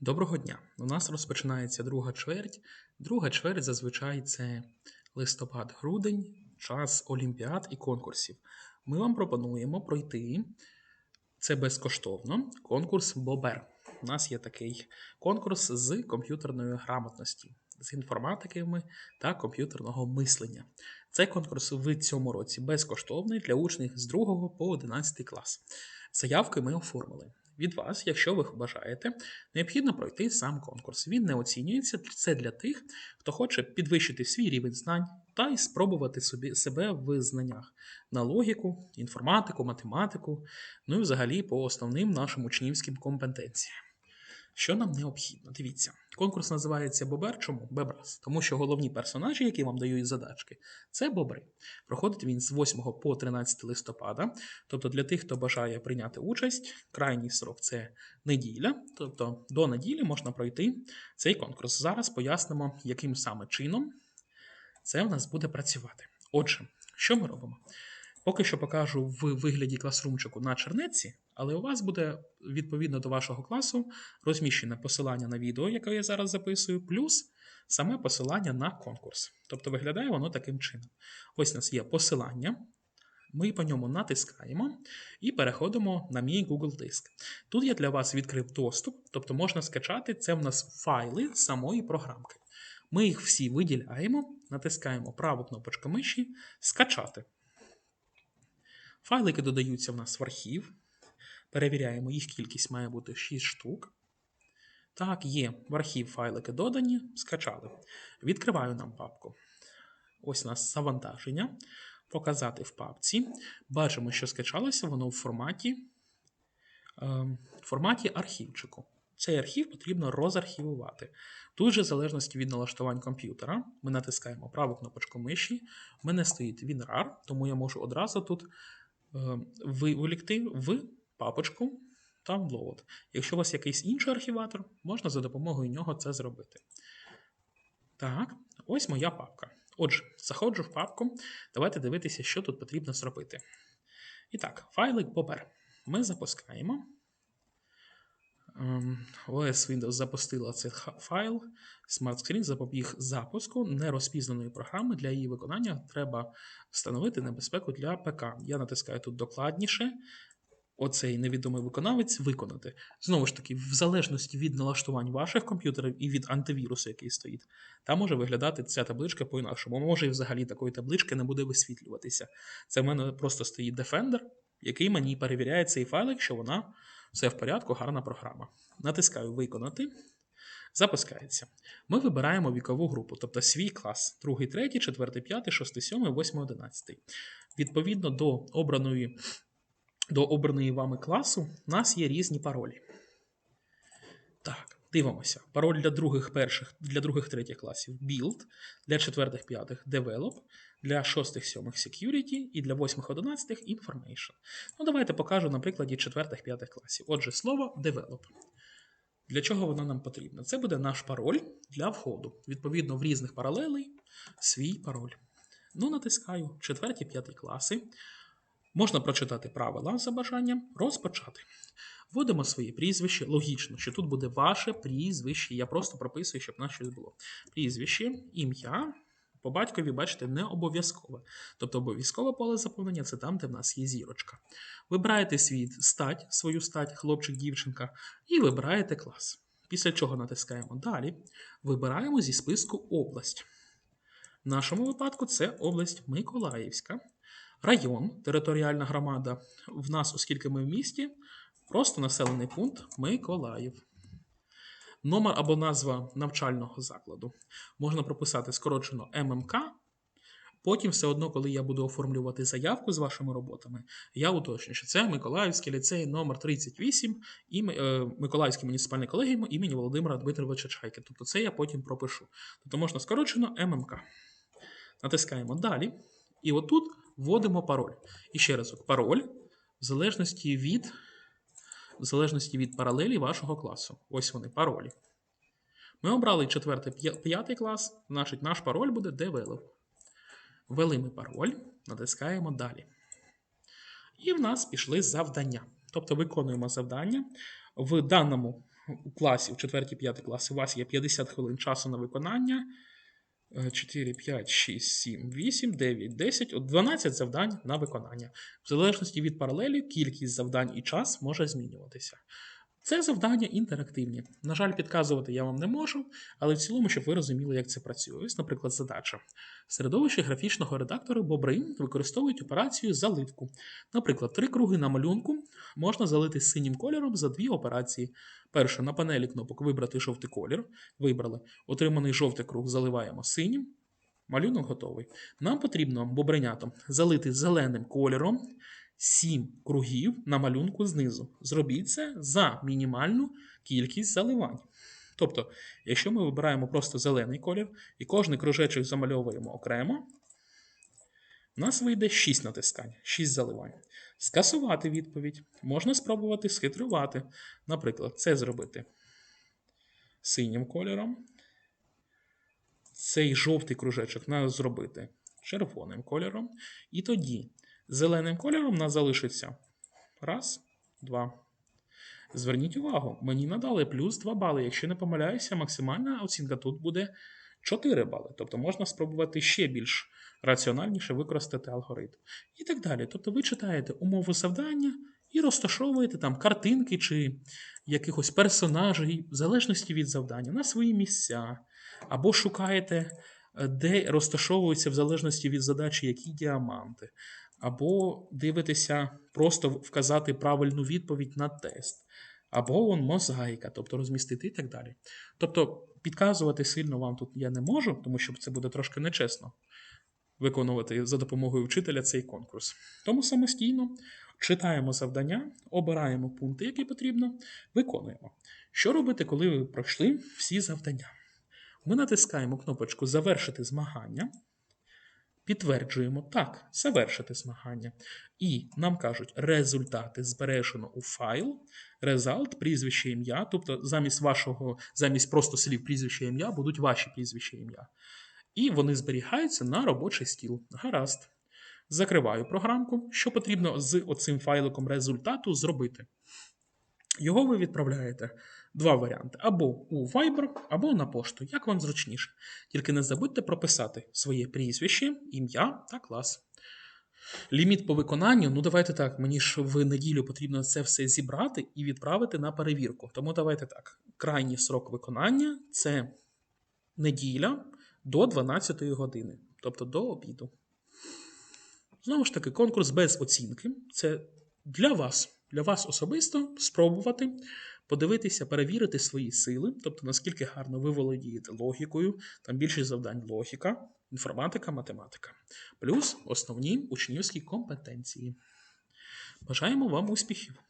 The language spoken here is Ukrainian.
Доброго дня! У нас розпочинається друга чверть. Друга чверть зазвичай це листопад-грудень, час олімпіад і конкурсів. Ми вам пропонуємо пройти це безкоштовно. Конкурс Бобер. У нас є такий конкурс з комп'ютерної грамотності, з інформатиками та комп'ютерного мислення. Цей конкурс в цьому році безкоштовний для учнів з 2 по 11 клас. Заявки ми оформили. Від вас, якщо ви бажаєте, необхідно пройти сам конкурс. Він не оцінюється. Це для тих, хто хоче підвищити свій рівень знань та й спробувати собі себе в знаннях на логіку, інформатику, математику, ну і взагалі по основним нашим учнівським компетенціям. Що нам необхідно? Дивіться, конкурс називається Бобер. Чому? Бебрас. Тому що головні персонажі, які вам дають задачки, це бобри. Проходить він з 8 по 13 листопада. Тобто для тих, хто бажає прийняти участь, крайній срок це неділя. Тобто до неділі можна пройти цей конкурс. Зараз пояснимо, яким саме чином це в нас буде працювати. Отже, що ми робимо? Поки що покажу в вигляді класрумчику на чернетці, але у вас буде відповідно до вашого класу розміщене посилання на відео, яке я зараз записую, плюс саме посилання на конкурс. Тобто виглядає воно таким чином. Ось у нас є посилання. Ми по ньому натискаємо і переходимо на мій Google диск. Тут я для вас відкрив доступ, тобто можна скачати це в нас файли самої програмки. Ми їх всі виділяємо, натискаємо праву кнопочку миші Скачати. Файлики додаються в нас в архів. Перевіряємо, їх кількість має бути 6 штук. Так, є в архів файлики додані, скачали. Відкриваю нам папку. Ось у нас завантаження. Показати в папці. Бачимо, що скачалося воно в форматі, е, форматі архівчику. Цей архів потрібно розархівувати. Тут же, в залежності від налаштувань комп'ютера, ми натискаємо праву кнопочку миші. У мене стоїть WinRAR, тому я можу одразу тут виволікти в папочку Download. Якщо у вас якийсь інший архіватор, можна за допомогою нього це зробити. Так, ось моя папка. Отже, заходжу в папку. Давайте дивитися, що тут потрібно зробити. І так, файлик Bobber ми запускаємо. Ем, OS Windows запустила цей файл. SmartScreen запобіг запуску нерозпізнаної програми. Для її виконання треба встановити небезпеку для ПК. Я натискаю тут докладніше. Оцей невідомий виконавець виконати. Знову ж таки, в залежності від налаштувань ваших комп'ютерів і від антивірусу, який стоїть, там може виглядати ця табличка по-інакшому. Може, і взагалі такої таблички не буде висвітлюватися. Це в мене просто стоїть Defender, який мені перевіряє цей файл, якщо вона все в порядку, гарна програма. Натискаю Виконати. Запускається. Ми вибираємо вікову групу, тобто свій клас: 2, 3, 4, 5, 6, 7, 8, 11. Відповідно до обраної до обраної вами класу, у нас є різні паролі. Так, дивимося. Пароль для других перших, для других третіх класів build, для четвертих п'ятих develop, для шостих сьомих security і для восьмих одинадцятих information. Ну, давайте покажу на прикладі четвертих п'ятих класів. Отже, слово develop. Для чого воно нам потрібно? Це буде наш пароль для входу. Відповідно, в різних паралелей свій пароль. Ну, натискаю четверті п'яті класи. Можна прочитати правила за бажанням, розпочати. Вводимо своє прізвище. Логічно, що тут буде ваше прізвище. Я просто прописую, щоб на щось було. Прізвище, ім'я. По батькові, бачите, не обов'язкове. Тобто обов'язкове поле заповнення це там, де в нас є зірочка. Вибираєте свій стать, свою стать, хлопчик, дівчинка, і вибираєте клас. Після чого натискаємо далі. Вибираємо зі списку область. В нашому випадку це область Миколаївська. Район, територіальна громада. В нас, оскільки ми в місті, просто населений пункт Миколаїв. Номер або назва навчального закладу. Можна прописати скорочено ММК. Потім, все одно, коли я буду оформлювати заявку з вашими роботами, я уточню, що це Миколаївський ліцей номер 38 і Миколаївський муніципальний колегіум імені Володимира Дмитровича Чайки. Тобто це я потім пропишу. Тобто можна скорочено ММК. Натискаємо далі. І отут вводимо пароль. І ще раз, пароль в залежності від в залежності від паралелі вашого класу. Ось вони, паролі. Ми обрали 4-5 клас, значить наш пароль буде develop. Ввели ми пароль, натискаємо далі. І в нас пішли завдання. Тобто виконуємо завдання. В даному класі, в 4-5 класи, у вас є 50 хвилин часу на виконання. Е, 4, 5, 6, 7, 8, 9, 10, 12 завдань на виконання. В залежності від паралелі, кількість завдань і час може змінюватися. Це завдання інтерактивні. На жаль, підказувати я вам не можу, але в цілому, щоб ви розуміли, як це працює. Ось, наприклад, задача. В середовищі графічного редактора бобри використовують операцію заливку. Наприклад, три круги на малюнку можна залити синім кольором за дві операції. Перше, на панелі кнопок вибрати жовтий колір. Вибрали. Отриманий жовтий круг заливаємо синім. Малюнок готовий. Нам потрібно бобренятам залити зеленим кольором 7 кругів на малюнку знизу. Зробіть це за мінімальну кількість заливань. Тобто, якщо ми вибираємо просто зелений колір і кожний кружечок замальовуємо окремо, у нас вийде 6 натискань, 6 заливань. Скасувати відповідь можна спробувати схитрувати. Наприклад, це зробити синім кольором. Цей жовтий кружечок треба зробити червоним кольором. І тоді зеленим кольором нас залишиться раз, два. Зверніть увагу, мені надали плюс 2 бали. Якщо не помиляюся, максимальна оцінка тут буде 4 бали. Тобто можна спробувати ще більш раціональніше використати алгоритм. І так далі. Тобто ви читаєте умови завдання і розташовуєте там картинки чи якихось персонажей, в залежності від завдання, на свої місця. Або шукаєте, е, де розташовуються в залежності від задачі які діаманти. Або дивитеся, просто вказати правильну відповідь на тест. Або вон мозаїка, тобто розмістити і так далі. Тобто підказувати сильно вам тут я не можу, тому що це буде трошки нечесно виконувати за допомогою вчителя цей конкурс. Тому самостійно читаємо завдання, обираємо пункти, які потрібно, виконуємо. Що робити, коли ви пройшли всі завдання? Ми натискаємо кнопочку Завершити змагання. Підтверджуємо так, завершити змагання. І нам кажуть, результати збережено у файл, резалт, прізвище ім'я, тобто замість вашого, замість просто слів прізвище ім'я будуть ваші прізвище ім'я. І вони зберігаються на робочий стіл. Гаразд. Закриваю програмку. Що потрібно з оцим файликом результату зробити? Його ви відправляєте два варіанти: або у Viber, або на пошту, як вам зручніше. Тільки не забудьте прописати своє прізвище, ім'я та клас. Ліміт по виконанню, ну давайте так, мені ж в неділю потрібно це все зібрати і відправити на перевірку. Тому давайте так. Крайній срок виконання це неділя до 12 години, тобто до обіду. Знову ж таки, конкурс без оцінки це для вас, для вас особисто спробувати подивитися, перевірити свої сили, тобто наскільки гарно ви володієте логікою, там більшість завдань логіка, інформатика, математика, плюс основні учнівські компетенції. Бажаємо вам успіхів!